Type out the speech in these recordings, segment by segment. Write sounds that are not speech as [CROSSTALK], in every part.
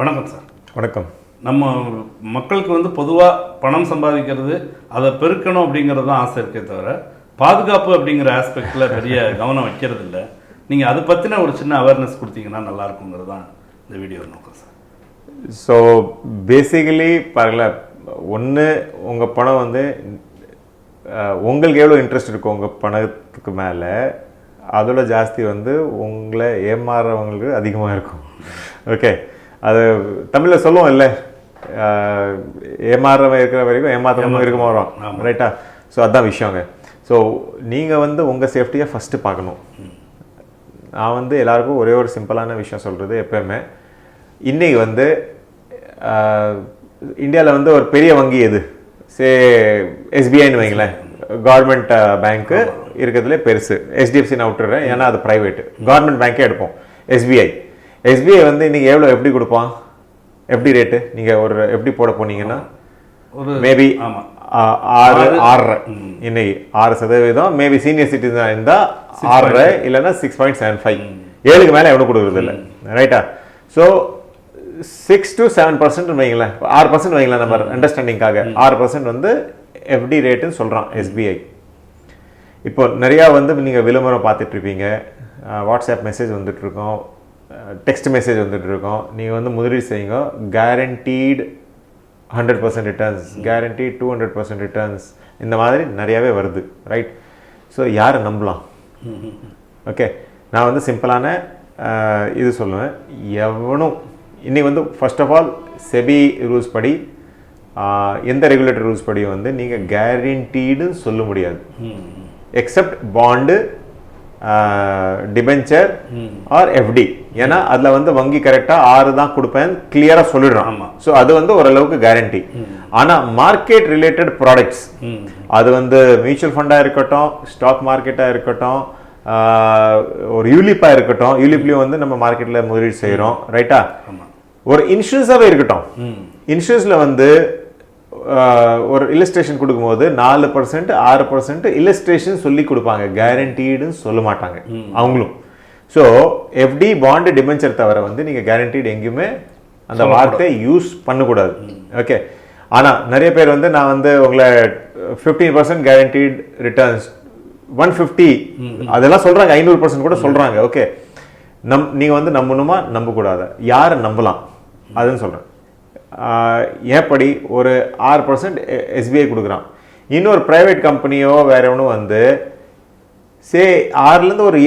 வணக்கம் சார். வணக்கம். நம்ம மக்களுக்கு வந்து பொதுவாக பணம் சம்பாதிக்கிறது அதை பெருக்கணும் அப்படிங்கிறது தான் ஆசை இருக்கே தவிர பாதுகாப்பு அப்படிங்கிற ஆஸ்பெக்டில் பெரிய கவனம் வைக்கிறது இல்லை. நீங்கள் அதை பற்றின ஒரு சின்ன அவேர்னஸ் கொடுத்தீங்கன்னா நல்லா இருக்குங்கிறது தான் இந்த வீடியோ நோக்கம் சார். ஸோ பேசிக்கலி பாருங்களேன் ஒன்று உங்கள் பணம் வந்து உங்களுக்கு எவ்வளோ இன்ட்ரெஸ்ட் இருக்கும் உங்கள் பணத்துக்கு மேலே அதோட ஜாஸ்தி வந்து உங்களை ஏமாறுறவங்களுக்கு அதிகமாக இருக்கும். ஓகே அது தமிழில் சொல்லுவோம் இல்லை ஏமாறுறவன் இருக்கிற வரைக்கும் ஏமாத்துறவங்க இருக்க வரும். ரைட்டா ஸோ அதான் விஷயங்க ஸோ நீங்கள் வந்து உங்கள் சேஃப்டியை ஃபஸ்ட்டு பார்க்கணும். நான் வந்து எல்லாருக்கும் ஒரே ஒரு சிம்பிளான விஷயம் சொல்கிறது எப்பயுமே. இன்னைக்கு வந்து இந்தியாவில் வந்து ஒரு பெரிய வங்கி எது? சே எஸ்பிஐன்னு வைங்களேன். கவர்மெண்ட் பேங்க்கு இருக்கிறதுல பெருசு. HDFC நான் விட்டுறேன். ஏன்னா அது ப்ரைவேட் கவர்மெண்ட் பேங்க்கே எடுப்போம். எஸ்பிஐ எஸ்பிஐ வந்து இன்னைக்கு எவ்வளோ எப்படி கொடுப்பான் எப்படி ரேட்டு நீங்கள் ஒரு எப்படி போட போனீங்கன்னா ஒரு மேபி. ஆறு ஆறரை. இன்னைக்கு ஆறு சதவீதம். மேபி சீனியர் சிட்டிசன் இருந்தா ஆறரை இல்லைன்னா சிக்ஸ் பாயிண்ட் செவன் ஃபைவ் ஏழுக்கு மேலே எவனும் கொடுக்குறது இல்லை. ரைட்டா so six to seven percent வைங்களேன். ஆறு பர்சன்ட் வைங்களேன் நம்ம அண்டர்ஸ்டாண்டிங்காக ஆறு பர்சன்ட் வந்து எஃப்டி ரேட்டுன்னு சொல்கிறான் எஸ்பிஐ இப்போ நிறையா வந்து நீங்கள் விளம்பரம் அஹ், வாட்ஸ்அப் மெசேஜ் வந்துட்டு இருக்கோம். டெக்ஸ்ட் மெசேஜ் வந்துட்டு இருக்கோம் நீங்கள் வந்து முதலீடு செய்யுங்க. Guaranteed hundred percent returns guarantee two hundred percent returns இந்த மாதிரி நிறையாவே வருது ரைட் ஸோ யாரை நம்பலாம்? [LAUGHS] ஓகே நான் வந்து சிம்பிளான இது சொல்லுவேன். எவனும் இன்னைக்கு வந்து first of all SEBI rules படி எந்த ரெகுலேட்டர் ரூல்ஸ் படி வந்து நீங்கள் கேரண்டீடுன்னு சொல்ல முடியாது. [LAUGHS] Except bond debenture or FD ஏன்னா அதில் வந்து வங்கி கரெக்டாக ஆறு தான் கொடுப்பேன் கிளியராக சொல்லிடுறான். ஆமா. ஸோ அது வந்து ஓரளவுக்கு கேரண்டி ஆனால் மார்க்கெட் ரிலேட்டட் ப்ராடக்ட்ஸ் அது வந்து மியூச்சுவல் ஃபண்டாக இருக்கட்டும் ஸ்டாக் மார்க்கெட்டாக இருக்கட்டும் ஒரு யூலிப்பாக இருக்கட்டும் யூலிப்லேயும் வந்து நம்ம மார்க்கெட்டில் முதலீடு செய்கிறோம் ரைட்டா ஒரு இன்சூரன்ஸாகவே இருக்கட்டும். இன்சூரன்ஸில் வந்து ஒரு இல்லஸ்ட்ரேஷன் கொடுக்கும்போது நாலு பர்சன்ட் ஆறு பர்சன்ட் இல்லஸ்ட்ரேஷன் சொல்லி கொடுப்பாங்க. கேரண்டீடுன்னு சொல்ல மாட்டாங்க. அவங்களும். ஸோ எஃப்டி பாண்டு டிபென்ச்சர் தவிர வந்து நீங்கள் கேரண்டீடு எங்கேயுமே அந்த வார்த்தையை யூஸ் பண்ணக்கூடாது. ஓகே ஆனால் நிறைய பேர் வந்து நான் வந்து உங்களை fifteen percent guaranteed returns one fifty அதெல்லாம் சொல்கிறாங்க ஐநூறு பர்சன்ட் கூட சொல்கிறாங்க ஓகே நம் நீங்கள் வந்து நம்பணுமா? நம்பக்கூடாது. யாரை நம்பலாம்? அதுன்னு சொல்கிறேன் ஏப்படி ஒரு ஆறு பர்சன்ட் எஸ்பிஐ கொடுக்குறான். இன்னொரு ப்ரைவேட் கம்பெனியோ வேற எவனும் வந்து சே ஆறுலேருந்து ஒரு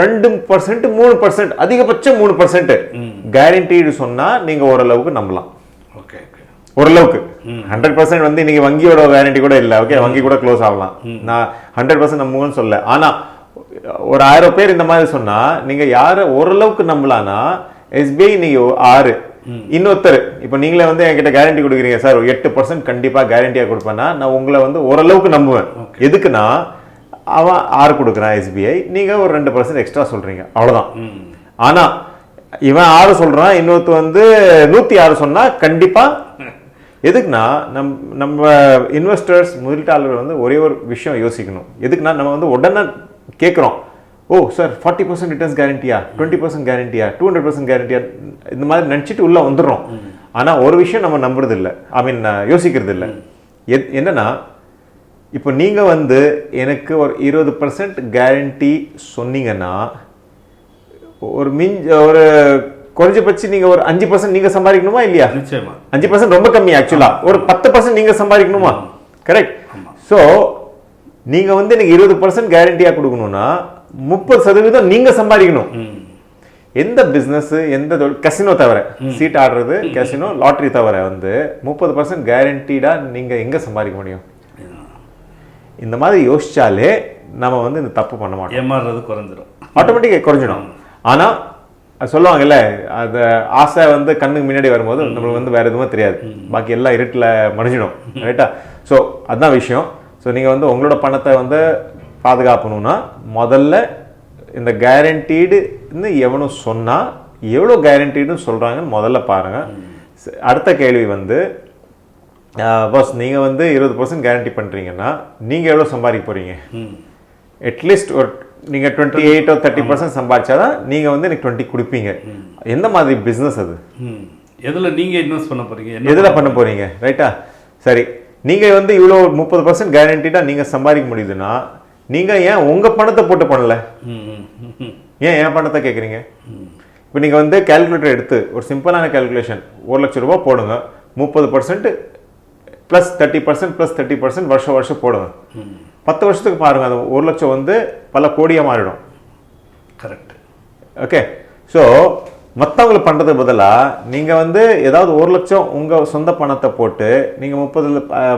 ரெண்டு பர்சன்ட் மூணு பர்சன்ட் அதிகபட்சம் மூணு பர்சன்ட் கேரண்டீடு சொன்னால் நீங்கள் ஓரளவுக்கு நம்பலாம். ஓகே ஓரளவுக்கு. ஹண்ட்ரட் பர்சன்ட் வந்து இன்னைக்கு வங்கியோட கேரண்டி கூட இல்லை. ஓகே வங்கி கூட க்ளோஸ் ஆகலாம். நான் ஹண்ட்ரட் பர்சன்ட் நம்புங்கன்னு சொல்ல ஆனா ஒரு ஆயிரம் பேர் இந்த மாதிரி சொன்னா நீங்க யாரை ஓரளவுக்கு நம்பலாம்னா எஸ்பிஐ நீங்க ஆறு. இன்னொருத்தர் இப்போ நீங்களே வந்து என்கிட்ட கேரண்டி கொடுக்குறீங்க சார் ஒரு எட்டு பர்சன்ட் கண்டிப்பா கேரண்டியா கொடுப்பேன்னா நான். உங்களை வந்து ஓரளவுக்கு நம்புவேன். எதுக்குன்னா அவன் ஆறு கொடுக்குறான் எஸ்பிஐ நீங்க ஒரு ரெண்டு பர்சன்ட் எக்ஸ்ட்ரா சொல்றீங்க. அவ்வளவுதான். ஆனா இவன் ஆறு சொல்றான் இன்னொருத்த வந்து நூத்தி ஆறு சொன்னா கண்டிப்பா. எதுக்குன்னா நம் நம்ம இன்வெஸ்டர்ஸ் முதலீட்டாளர்கள் வந்து ஒரே ஒரு விஷயம் யோசிக்கணும். எதுக்குன்னா நம்ம வந்து உடனே கேட்குறோம் oh sir forty percent returns கேரண்டியா டுவெண்ட்டி பர்சன்ட் கேரண்டியா டூ ஹண்ட்ரட் பர்சன்ட் கேரண்டியா இந்த மாதிரி நினச்சிட்டு உள்ள வந்துடுறோம். ஆனால் ஒரு விஷயம் நம்ம நம்புறது இல்லை ஐ மீன் யோசிக்கிறது இல்லை எத் என்னன்னா இப்போ நீங்கள் வந்து எனக்கு ஒரு இருபது பர்சன்ட் கேரண்டி சொன்னீங்கன்னா ஒரு மிஞ்ச ஒரு குறைஞ்சபட்சம் நீங்கள் ஒரு அஞ்சு பர்சன்ட் நீங்கள் சம்பாதிக்கணுமா இல்லையா? அஞ்சு பர்சன்ட் ரொம்ப கம்மி ஆக்சுவலா ஒரு பத்து பர்சன்ட் நீங்க சம்பாதிக்கணுமா? கரெக்ட் ஸோ நீங்க வந்து எனக்கு இருபது பர்சன்ட் கேரண்டியா கொடுக்கணும்னா முப்பது சதவீதம் நீங்க சம்பாதிக்கணும். எந்த பிசினஸ் எந்த கசினோ தவிர சீட் ஆடுறது கசினோ லாட்டரி தவிர வந்து முப்பது பர்சன்ட் கேரண்டீடா நீங்க எங்க சம்பாதிக்க முடியும்? இந்த மாதிரி யோசிச்சாலே நம்ம வந்து இந்த தப்பு பண்ண மாட்டோம். ஏமாறுறது குறைஞ்சிரும். ஆட்டோமேட்டிக்காக குறைஞ்சிடும். ஆனால் சொல்லுவாங்கல்ல அது ஆசை வந்து கண்ணுக்கு முன்னாடி வரும்போது நம்மளுக்கு வந்து வேற எதுவுமே தெரியாது. பாக்கி எல்லாம் இருட்டில் மடிஞ்சிடும். ரைட்டா ஸோ அதுதான் விஷயம். ஸோ நீங்கள் வந்து உங்களோட பணத்தை வந்து பாதுகாக்கணும்னா முதல்ல இந்த கேரண்டீடுன்னு எவனும் சொன்னால் எவ்வளோ கேரண்டீடுன்னு சொல்கிறாங்கன்னு முதல்ல பாருங்கள் அடுத்த கேள்வி வந்து பாஸ் நீங்கள் வந்து இருபது பர்சன்ட் கேரண்டி பண்ணுறீங்கன்னா நீங்கள் எவ்வளோ சம்பாதிக்க போகிறீங்க அட்லீஸ்ட் ஒரு நீங்கள் டுவெண்ட்டி எயிட்டோ தேர்ட்டி பர்சன்ட் சம்பாதிச்சாதான் நீங்கள் வந்து எனக்கு டுவெண்ட்டி கொடுப்பீங்க. எந்த மாதிரி பிஸ்னஸ் அது? எதுல நீங்க இன்வெஸ்ட் பண்ண என்ன எதுல பண்ண போறீங்க? ரைட்டா சரி. நீங்க வந்து இவ்வளோ முப்பது பர்சன்ட் கேரண்டிடா நீங்க சம்பாதிக்க முடியுதுன்னா நீங்க ஏன் உங்க பணத்தை போட்டு பண்ணல. ஏன் என் பணத்தை கேட்குறீங்க இப்போ நீங்கள் வந்து கால்குலேட்டர் எடுத்து ஒரு சிம்பிளான கால்குலேஷன் ஒரு லட்ச ரூபா போடுங்க முப்பது percent plus thirty percent plus thirty percent வருஷம் வருஷம் போடுங்க. பத்து வருஷத்துக்கு பாருங்க அது ஒரு லட்சம் வந்து பல கோடியாக மாறிடும். கரெக்ட் ஓகே ஸோ மற்றவங்களுக்கு பண்ணுறது பதிலாக நீங்கள் வந்து ஏதாவது ஒரு லட்சம் உங்கள் சொந்த பணத்தை போட்டு நீங்கள் முப்பது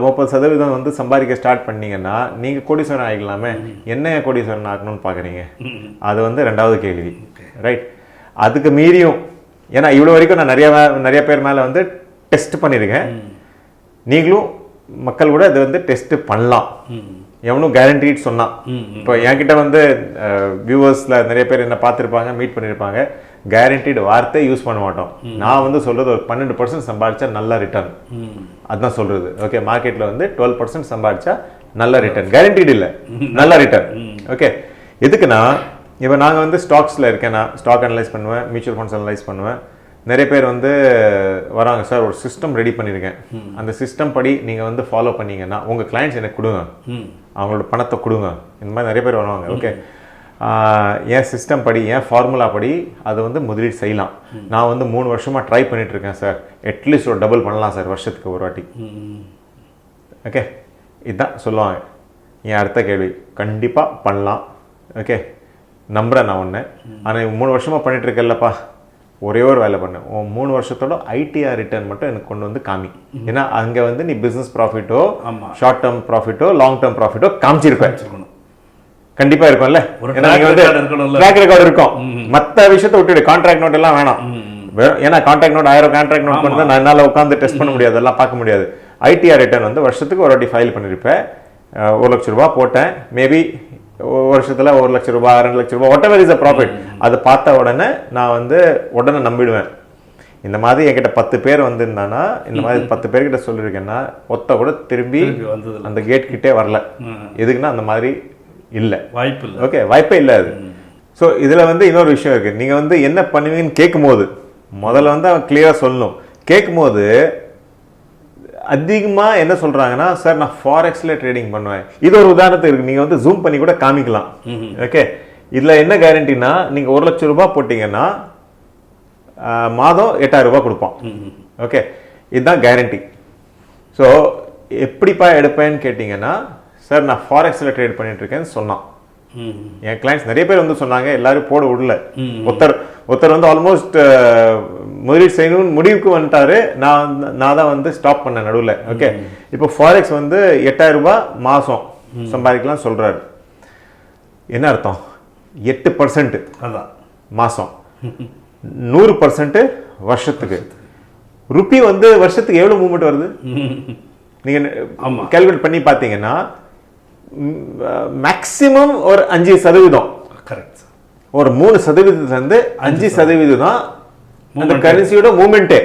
முப்பது சதவீதம் வந்து சம்பாதிக்க ஸ்டார்ட் பண்ணீங்கன்னா நீங்கள் கோடீஸ்வரன் ஆகிக்கலாமே என்ன கோடீஸ்வரன் ஆகணும்னு பார்க்குறீங்க அது வந்து ரெண்டாவது கேள்வி. ரைட் அதுக்கு மீறியும் ஏன்னா இவ்வளோ வரைக்கும் நான் நிறைய நிறைய பேர் மேலே வந்து டெஸ்ட் பண்ணியிருக்கேன் நீங்களும் மக்கள் கூட இது வந்து டெஸ்ட் பண்ணலாம். எவனும் கேரண்டீட் சொன்னான் இப்போ என்கிட்ட வந்து வியூவர்ஸில் நிறைய பேர் என்ன பார்த்துருப்பாங்க மீட் பண்ணியிருப்பாங்க கேரண்டீடு வார்த்தை யூஸ் பண்ண மாட்டோம். நான் வந்து சொல்றது ஒரு பன்னெண்டு பர்சன்ட் சம்பாதிச்சா நல்ல ரிட்டர்ன் அதுதான் சொல்றது. ஓகே மார்க்கெட்டில் வந்து டுவெல் பர்சன்ட் சம்பாதிச்சா நல்ல ரிட்டர்ன் கேரண்டீடு இல்லை. நல்ல ரிட்டர்ன் ஓகே எதுக்குன்னா இப்போ நாங்கள் வந்து ஸ்டாக்ஸில் இருக்கேன் நான். ஸ்டாக் அனலைஸ் பண்ணுவேன் மியூச்சுவல் ஃபண்ட்ஸ் அனலைஸ் பண்ணுவேன். நிறைய பேர் வந்து வராங்க சார் ஒரு சிஸ்டம் ரெடி பண்ணியிருக்கேன் அந்த சிஸ்டம் படி நீங்கள் வந்து ஃபாலோ பண்ணீங்கன்னா உங்கள் கிளைண்ட்ஸ் எனக்கு கொடுங்க. அவங்களோட பணத்தை கொடுங்க. இந்த மாதிரி நிறைய பேர் வருவாங்க. ஓகே என் சிஸ்டம் படி என் ஃபார்முலா படி அதை வந்து முதலீடு செய்யலாம். நான் வந்து மூணு வருஷமாக ட்ரை பண்ணிட்டு இருக்கேன் சார் அட்லீஸ்ட் ஒரு டபுள் பண்ணலாம் சார் வருஷத்துக்கு ஒரு வாட்டி. ஓகே இதுதான் சொல்லுவாங்க. என் அடுத்த கேள்வி. கண்டிப்பாக பண்ணலாம். ஓகே நம்புறேன் நான் ஒன்று ஆனால் மூணு வருஷமாக பண்ணிட்டு இருக்கேன்லப்பா ஒரே ஒரு வேலை பண்ணு. உன் மூணு வருஷத்தோட ஐடிஆர் ரிட்டர்ன் மட்டும் எனக்கு கொண்டு வந்து காமி. ஏன்னா அங்கே வந்து நீ பிஸ்னஸ் ப்ராஃபிட்டோ. ஷார்ட் டேர்ம் ப்ராஃபிட்டோ லாங் டேர்ம் ப்ராஃபிட்டோ வச்சுக்கணும் கண்டிப்பா இருக்கும்ல. ஏன்னா வந்து. ட்ராக் ரெக்கார்ட் இருக்கும். மத்த விஷயத்தை விட்டுடு. கான்ட்ராக்ட் நோட் எல்லாம் வேணாம். ஏன்னா கான்ட்ராக்ட் நோட் ஆயிரம் கான்ட்ராக்ட் நோட் பண்ணி நான் என்னால உட்காந்து டெஸ்ட் பண்ண முடியாது. அதெல்லாம் பார்க்க முடியாது. ஐடிஆர் ரிட்டர்ன் வந்து வருஷத்துக்கு ஒரு வாட்டி ஃபைல் பண்ணிருப்பேன். அஹ் ஒரு லட்ச ரூபாய் போட்டேன். மேபி வருஷத்துல ஒரு லட்ச ரூபாய் ரெண்டு லட்ச ரூபாய் ஒட்டவர் இஸ் அ ப்ராஃபிட் அது பார்த்த உடனே நான் வந்து உடனே நம்பிடுவேன். இந்த மாதிரி என்கிட்ட பத்து பேர் வந்திருந்தானா இந்த மாதிரி பத்து பேர்கிட்ட சொல்லியிருக்கேன்னா ஒத்த கூட திரும்பி. அந்த கேட் கிட்டே வரல. எதுக்குன்னா அந்த மாதிரி இல்லை. வாய்ப்பு இல்லை. ஓகே வாய்ப்பே இல்லை அது. ஸோ இதில் வந்து இன்னொரு விஷயம் இருக்குது நீங்கள் வந்து என்ன பண்ணுவீங்கன்னு கேட்கும்போது முதல்ல வந்து அவன் கிளியராக சொல்லணும். கேட்கும்போது அதிகமாக என்ன சொல்கிறாங்கன்னா சார் நான் ஃபாரெக்ஸில் ட்ரேடிங் பண்ணுவேன். இது ஒரு உதாரணத்துக்கு இருக்குது நீங்கள் வந்து ஜூம் பண்ணி கூட காமிக்கலாம். ஓகே இதில் என்ன கேரண்டினா நீங்கள் ஒரு லட்சம் ரூபாய் போட்டிங்கன்னா மாதம் எட்டாயிரம் ரூபாய் கொடுப்பான். ஓகே இதுதான் கேரண்டி ஸோ எப்படிப்பா எடுப்பேன்னு கேட்டிங்கன்னா சார் நான் ஃபாரெக்ஸில் ட்ரேட் பண்ணிட்டு இருக்கேன்னு சொன்னான். என் கிளைண்ட்ஸ் நிறைய பேர் வந்து சொன்னாங்க எல்லாரும் போட விடல. ஒருத்தர் ஒருத்தர் வந்து ஆல்மோஸ்ட் முதலீடு செய்யணும்னு முடிவுக்கு வந்துட்டாரு. நான் நான் தான் வந்து ஸ்டாப் பண்ணேன் நடுவில். ஓகே இப்போ ஃபாரெக்ஸ் வந்து எட்டாயிரம் ரூபாய் மாதம் சம்பாதிக்கலாம் சொல்றாரு. என்ன அர்த்தம்? எட்டு பர்சன்ட் அதான். மாதம் [LAUGHS] நூறு பர்சன்ட் வருஷத்துக்கு. ருப்பி வந்து வருஷத்துக்கு எவ்வளோ மூவ்மெண்ட் வருது? [LAUGHS] நீங்க ஆமா. கால்குலேட் பண்ணி பார்த்தீங்கன்னா மேக்சிமம் ஒரு அஞ்சு சதவீதம். கரெக்ட் ஒரு மூணு சதவீதத்துல இருந்து அஞ்சு சதவீதம் தான் அந்த. கரன்சியோட மூமெண்ட்டே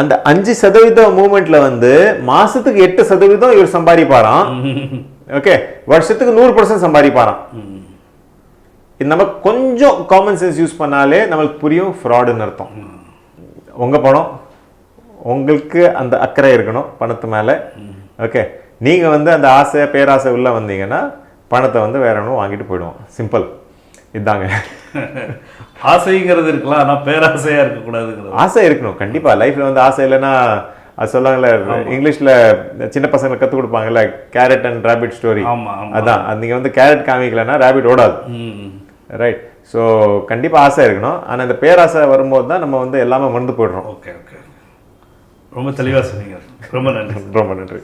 அந்த அஞ்சு சதவீத மூமெண்ட்ல வந்து மாசத்துக்கு எட்டு சதவீதம் இவர் சம்பாதிப்பாராம். ஓகே வருஷத்துக்கு நூறு பர்சன்ட் சம்பாதிப்பாராம். இது நம்ம கொஞ்சம் காமன் சென்ஸ் யூஸ் பண்ணாலே நம்மளுக்கு புரியும் ஃப்ராடுன்னு அர்த்தம். உங்க பணம் உங்களுக்கு அந்த அக்கறை இருக்கணும் பணத்து மேல. ஓகே நீங்க வந்து அந்த ஆசை பேராசை உள்ள வந்தீங்கன்னா பணத்தை வந்து வேற ஒன்றும் வாங்கிட்டு போயிடுவோம். சிம்பிள் இதாங்க. [LAUGHS] ஆசைங்கிறது இருக்கலாம் ஆனா பேராசையா இருக்கக்கூடாதுங்கிறது. ஆசை இருக்கணும் கண்டிப்பா. லைஃப்ல வந்து ஆசை இல்லைன்னா அது சொல்லாங்கல்ல இங்கிலீஷ்ல சின்ன பசங்களுக்கு கத்து கொடுப்பாங்கல்ல கேரட் அண்ட் ராபிட் ஸ்டோரி. அதான். அது நீங்க வந்து கேரட் காமிக்கலன்னா ராபிட் ஓடாது. ரைட் ஸோ கண்டிப்பா ஆசை இருக்கணும். ஆனா இந்த பேராசை வரும்போது தான் நம்ம வந்து எல்லாமே மறந்து போயிடுறோம். Okay okay. ரொம்ப தெளிவா சொன்னீங்க. ரொம்ப நன்றி. [LAUGHS] ரொம்ப நன்றி.